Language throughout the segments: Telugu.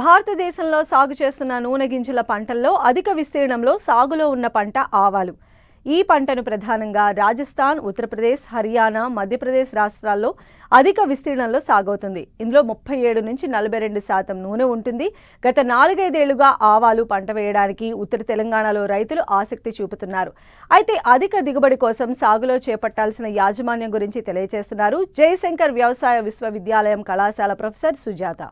భారతదేశంలో సాగు చేస్తున్న నూనె గింజల పంటల్లో అధిక విస్తీర్ణంలో సాగులో ఉన్న పంట ఆవాలు. ఈ పంటను ప్రధానంగా రాజస్థాన్ ఉత్తరప్రదేశ్ హర్యానా మధ్యప్రదేశ్ రాష్ట్రాల్లో అధిక విస్తీర్ణంలో సాగవుతుంది. ఇందులో ముప్పై ఏడు నుంచి నలభై రెండు శాతం నూనె ఉంటుంది. గత నాలుగైదేళ్ళుగా ఆవాలు పంట వేయడానికి ఉత్తర తెలంగాణలో రైతులు ఆసక్తి చూపుతున్నారు. అయితే అధిక దిగుబడి కోసం సాగులో చేపట్టాల్సిన యాజమాన్యం గురించి తెలియజేస్తున్నారు జయశంకర్ వ్యవసాయ విశ్వవిద్యాలయం కళాశాల ప్రొఫెసర్ సుజాత.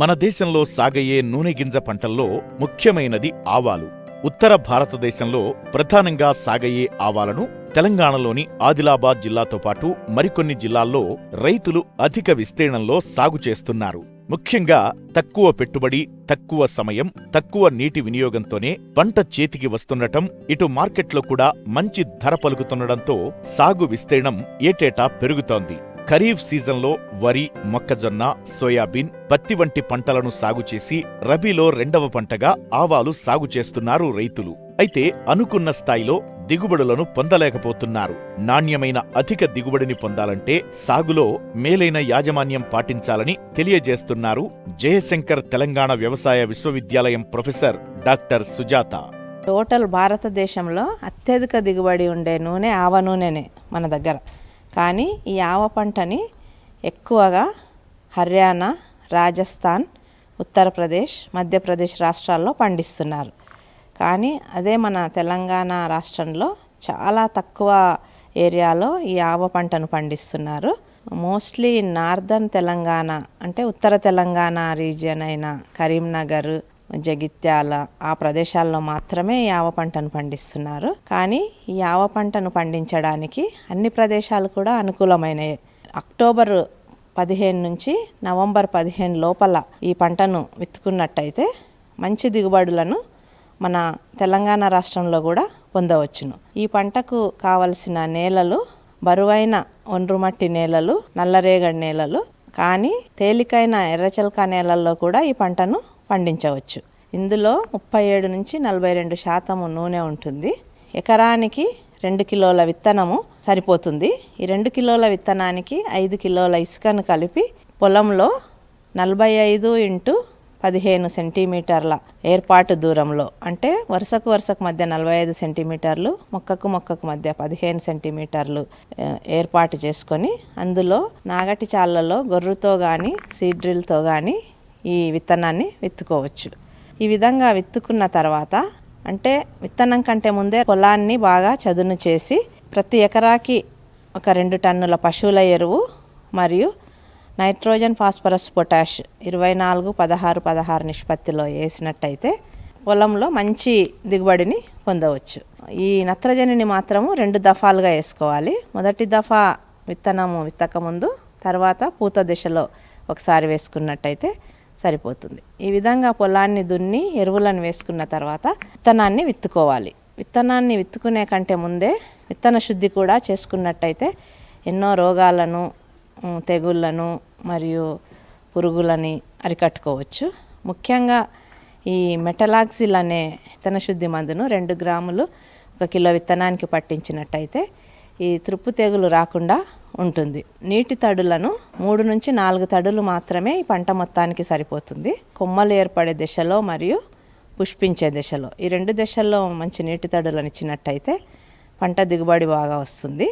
మన దేశంలో సాగయ్యే నూనె గింజ పంటల్లో ముఖ్యమైనది ఆవాలు. ఉత్తర భారతదేశంలో ప్రధానంగా సాగయ్యే ఆవాలను తెలంగాణలోని ఆదిలాబాద్ జిల్లాతో పాటు మరికొన్ని జిల్లాల్లో రైతులు అధిక విస్తీర్ణంలో సాగు చేస్తున్నారు. ముఖ్యంగా తక్కువ పెట్టుబడి తక్కువ సమయం తక్కువ నీటి వినియోగంతోనే పంట చేతికి వస్తుండటం ఇటు మార్కెట్లో కూడా మంచి ధర పలుకుతుండటంతో సాగు విస్తీర్ణం ఏటేటా పెరుగుతోంది. ఖరీఫ్ సీజన్లో వరి మొక్కజొన్న సోయాబీన్ పత్తి వంటి పంటలను సాగు చేసి రబీలో రెండవ పంటగా ఆవాలు సాగు చేస్తున్నారు రైతులు. అయితే అనుకున్న స్థాయిలో దిగుబడులను పొందలేకపోతున్నారు. నాణ్యమైన అధిక దిగుబడిని పొందాలంటే సాగులో మేలైన యాజమాన్యం పాటించాలని తెలియజేస్తున్నారు జయశంకర్ తెలంగాణ వ్యవసాయ విశ్వవిద్యాలయం ప్రొఫెసర్ డాక్టర్ సుజాత. టోటల్ భారతదేశంలో అత్యధిక దిగుబడి ఉండే నూనె ఆవ నూనెనే మన దగ్గర. కానీ ఈ ఆవ పంటని ఎక్కువగా హర్యానా రాజస్థాన్ ఉత్తరప్రదేశ్ మధ్యప్రదేశ్ రాష్ట్రాల్లో పండిస్తున్నారు. కానీ అదే మన తెలంగాణ రాష్ట్రంలో చాలా తక్కువ ఏరియాలో ఈ ఆవ పంటను పండిస్తున్నారు. మోస్ట్లీ నార్దర్న్ తెలంగాణ అంటే ఉత్తర తెలంగాణ రీజియన్ అయిన కరీంనగర్ జగిత్యాల ఆ ప్రదేశాల్లో మాత్రమే యావ ఆవ పంటను పండిస్తున్నారు. కానీ ఈ ఆవ పంటను పండించడానికి అన్ని ప్రదేశాలు కూడా అనుకూలమైనవి అక్టోబర్ పదిహేను నుంచి నవంబర్ పదిహేను లోపల ఈ పంటను విత్తుకున్నట్టయితే మంచి దిగుబడులను మన తెలంగాణ రాష్ట్రంలో కూడా పొందవచ్చును. ఈ పంటకు కావలసిన నేలలు బరువైన ఒండ్రుమట్టి నేలలు నల్లరేగడి నేలలు కానీ తేలికైన ఎర్రచలక నేలల్లో కూడా ఈ పంటను పండించవచ్చు. ఇందులో ముప్పై ఏడు నుంచి నలభై రెండు శాతము నూనె ఉంటుంది. ఎకరానికి రెండు కిలోల విత్తనము సరిపోతుంది. ఈ రెండు కిలోల విత్తనానికి ఐదు కిలోల ఇసుకను కలిపి పొలంలో నలభై ఐదు ఇంటూ పదిహేను సెంటీమీటర్ల ఏర్పాటు దూరంలో అంటే వరుసకు వరుసకు మధ్య నలభై ఐదు సెంటీమీటర్లు మొక్కకు మొక్కకు మధ్య పదిహేను సెంటీమీటర్లు ఏర్పాటు చేసుకొని అందులో నాగటి చాళ్ళలో గొర్రుతో కానీ సీడ్రిల్తో కానీ ఈ విత్తనాన్ని విత్తుకోవచ్చు. ఈ విధంగా విత్తుకున్న తర్వాత అంటే విత్తనం కంటే ముందే పొలాన్ని బాగా చదును చేసి ప్రతి ఎకరాకి ఒక రెండు టన్నుల పశువుల ఎరువు మరియు నైట్రోజన్ ఫాస్ఫరస్ పొటాష్ ఇరవై నాలుగు పదహారు పదహారు నిష్పత్తిలో వేసినట్టయితే పొలంలో మంచి దిగుబడిని పొందవచ్చు. ఈ నత్రజనిని మాత్రము రెండు దఫాలుగా వేసుకోవాలి. మొదటి దఫా విత్తనము విత్తకముందు తర్వాత పూత దిశలో ఒకసారి వేసుకున్నట్టయితే సరిపోతుంది. ఈ విధంగా పొలాన్ని దున్ని ఎరువులను వేసుకున్న తర్వాత విత్తనాన్ని విత్తుకోవాలి. విత్తనాన్ని విత్తుకునే కంటే ముందే విత్తన శుద్ధి కూడా చేసుకున్నట్టయితే ఎన్నో రోగాలను తెగుళ్ళను తెగుళ్ళను మరియు పురుగులని అరికట్టుకోవచ్చు. ముఖ్యంగా ఈ మెటలాక్సిల్ అనే విత్తన శుద్ధి మందును రెండు గ్రాములు ఒక కిలో విత్తనానికి పట్టించినట్టయితే ఈ త్రుప్పు తెగులు రాకుండా ఉంటుంది. నీటి తడులను మూడు నుంచి నాలుగు తడులు మాత్రమే ఈ పంట మొత్తానికి సరిపోతుంది. కొమ్మలు ఏర్పడే దశలో మరియు పుష్పించే దశలో. ఈ రెండు దశల్లో మంచి నీటి తడులను ఇచ్చినట్టయితే పంట దిగుబడి బాగా వస్తుంది.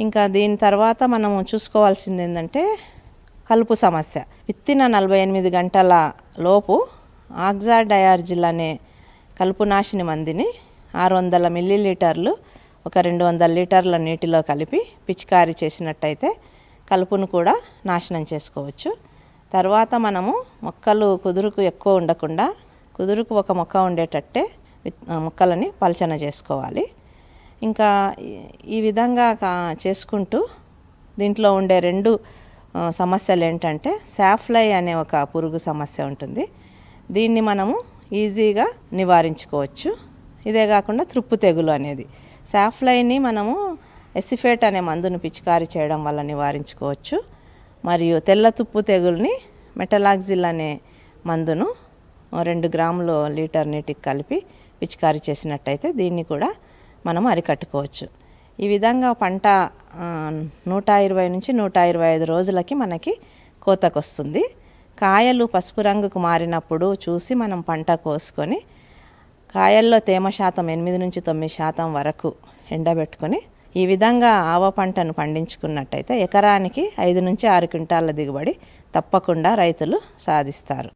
ఇంకా దీని తర్వాత మనము చూసుకోవాల్సింది ఏంటంటే కలుపు సమస్య. విత్తిన నలభై ఎనిమిది గంటల లోపు ఆక్సా డయార్జిల్ అనే కలుపు నాశిని మందిని ఆరు వందల మిల్లీలీటర్లు ఒక రెండు వందల లీటర్ల నీటిలో కలిపి పిచికారీ చేసినట్టయితే కలుపును కూడా నాశనం చేసుకోవచ్చు. తర్వాత మనము మొక్కలు కుదురుకు ఎక్కువ ఉండకుండా కుదురుకు ఒక మొక్క ఉండేటట్టే మొక్కలని పలచన చేసుకోవాలి. ఇంకా ఈ- విధంగా చేసుకుంటూ దీంట్లో ఉండే రెండు సమస్యలు ఏంటంటే శాఫ్లై అనే ఒక పురుగు సమస్య ఉంటుంది. దీన్ని మనము ఈజీగా నివారించుకోవచ్చు. ఇదే కాకుండా త్రుప్పు తెగులు అనేది. సాఫ్లైని మనము ఎసిఫేట్ అనే మందును పిచికారీ చేయడం వల్ల నివారించుకోవచ్చు. మరియు తెల్ల తుప్పు తెగుల్ని మెటలాగ్జిల్ అనే మందును రెండు గ్రాములు లీటర్ నీటికి కలిపి పిచికారీ చేసినట్టయితే దీన్ని కూడా మనం అరికట్టుకోవచ్చు. ఈ విధంగా పంట నూట ఇరవై నుంచి నూట ఇరవై ఐదు రోజులకి మనకి కోతకొస్తుంది. కాయలు పసుపు రంగుకు మారినప్పుడు చూసి మనం పంట కోసుకొని కాయల్లో తేమ శాతం ఎనిమిది నుంచి తొమ్మిది శాతం వరకు ఎండబెట్టుకొని ఈ విధంగా ఆవ పంటను పండించుకున్నట్టయితే ఎకరానికి ఐదు నుంచి ఆరు క్వింటాల దిగుబడి తప్పకుండా రైతులు సాధిస్తారు.